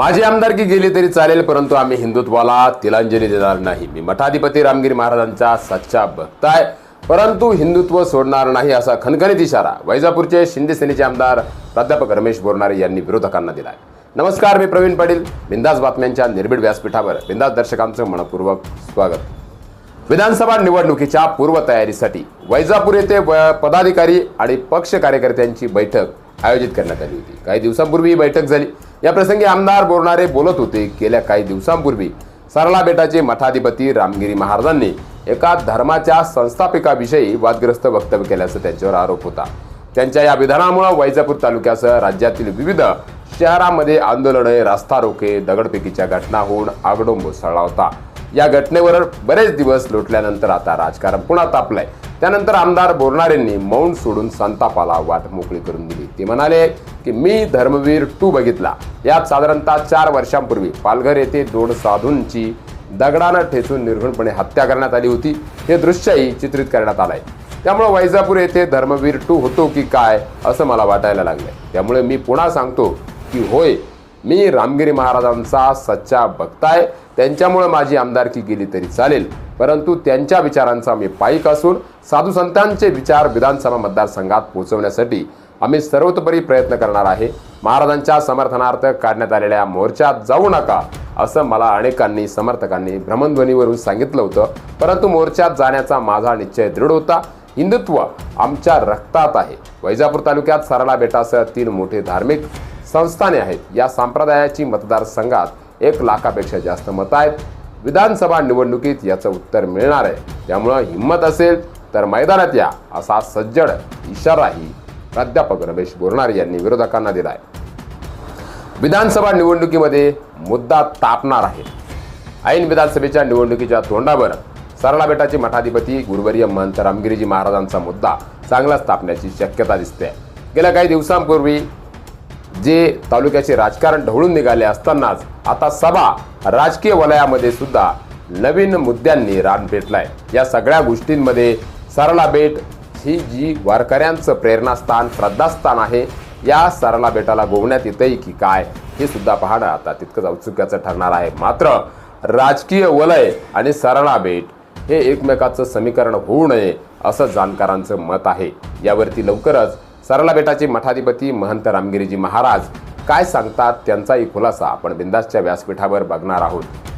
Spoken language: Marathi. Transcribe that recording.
माझी आमदारकी गेली तरी चालेल परंतु आम्ही हिंदुत्वाला तिलांजली देणार नाही. मी मठाधिपती रामगिरी महाराजांचा सच्चा भक्त आहे परंतु हिंदुत्व सोडणार नाही असा खणखणीत इशारा वैजापूरचे शिंदे सेनेचे आमदार प्राध्यापक रमेश बोरनारे यांनी विरोधकांना दिलाय. नमस्कार मी प्रवीण पाटील. बिंदास बातम्यांच्या निर्भीड व्यासपीठावर बिंदास दर्शकांचं मनपूर्वक स्वागत. विधानसभा निवडणुकीच्या पूर्वतयारीसाठी वैजापूर येथे व- पदाधिकारी आणि पक्ष कार्यकर्त्यांची बैठक आयोजित करण्यात आली होती. काही दिवसांपूर्वी ही बैठक झाली. या प्रसंगी आमदार बोरणारे बोलत होते गेल्या काही दिवसांपूर्वी सरला बेटाचे मठाधिपती रामगिरी महाराजांनी एका धर्माच्या संस्थापिकाविषयी वादग्रस्त वक्तव्य केल्याचा त्यांच्यावर आरोप होता. त्यांच्या या विधानामुळे वैजापूर तालुक्यासह राज्यातील विविध शहरामध्ये आंदोलने रास्ता रोके दगडफेकीच्या घटना होऊन आगडोंब उसळला होता. या घटनेवर बरेच दिवस लोटल्यानंतर आता राजकारण पुन्हा तापलंय. त्यानंतर आमदार बोरणारेंनी मौन सोडून संतापाला वाट मोकळी करून दिली. ते म्हणाले की मी धर्मवीर टू बघितला. यात साधारणतः चार वर्षांपूर्वी पालघर येथे दोन साधूंची दगडानं ठेचून निर्घृणपणे हत्या करण्यात आली होती. हे दृश्यही चित्रित करण्यात आलंय. त्यामुळे वैजापूर येथे धर्मवीर टू होतो की काय असं मला वाटायला लागलंय. त्यामुळे मी पुन्हा सांगतो की होय मी रामगिरी महाराजांचा सच्चा भक्त आहे त्यांच्यामुळे माझी आमदारकी गेली तरी चालेल. परंतु त्यांच्या विचारांचा मी पाईक असून साधू संतांचे विचार विधानसभा मतदारसंघात पोहोचवण्यासाठी आम्ही सर्वतोपरी प्रयत्न करणार आहे. महाराजांच्या समर्थनार्थ काढण्यात आलेल्या मोर्चात जाऊ नका असं मला अनेकांनी समर्थकांनी भ्रमणध्वनीवरून सांगितलं होतं. परंतु मोर्चात जाण्याचा माझा निश्चय दृढ होता. हिंदुत्व आमच्या रक्तात आहे. वैजापूर तालुक्यात सरला बेटासह तीन मोठे धार्मिक संस्थाने आहेत. या संप्रदायाची मतदारसंघात एक लाखापेक्षा जास्त मतं आहेत. विधानसभा निवडणुकीत याचं उत्तर मिळणार आहे. त्यामुळं हिंमत असेल तर मैदानात या असा सज्जड इशाराही प्राध्यापक रमेश बोरणारे यांनी विरोधकांना दिलाय. विधानसभा निवडणुकीमध्ये मुद्दा तापणार आहे. ऐन विधानसभेच्या निवडणुकीच्या तोंडावर सरला बेटाचे मठाधिपती गुरुवर्य महंत रामगिरीजी महाराजांचा मुद्दा चांगलाच तापण्याची शक्यता दिसते. गेल्या काही दिवसांपूर्वी जे तालुक्याचे राजकारण ढवळून निघाले असतानाच आता सभा राजकीय वलयामध्ये सुद्धा नवीन मुद्द्यांनी रान पेटलाय. या सगळ्या गोष्टींमध्ये सरला बेट ही जी वारकऱ्यांचं प्रेरणास्थान श्रद्धास्थान आहे या सरला बेटाला गोवण्यात येतंय की काय हे सुद्धा पाहणं आता तितकंच औत्सुक्याचं ठरणार आहे. मात्र राजकीय वलय आणि सरला बेट हे एकमेकाचं समीकरण होऊ नये असं जाणकारांचं मत आहे. यावरती लवकरच सरला बेटाचे मठाधिपती महंत रामगिरीजी महाराज काय सांगतात त्यांचाही खुलासा आपण बिंदासच्या व्यासपीठावर बघणार आहोत.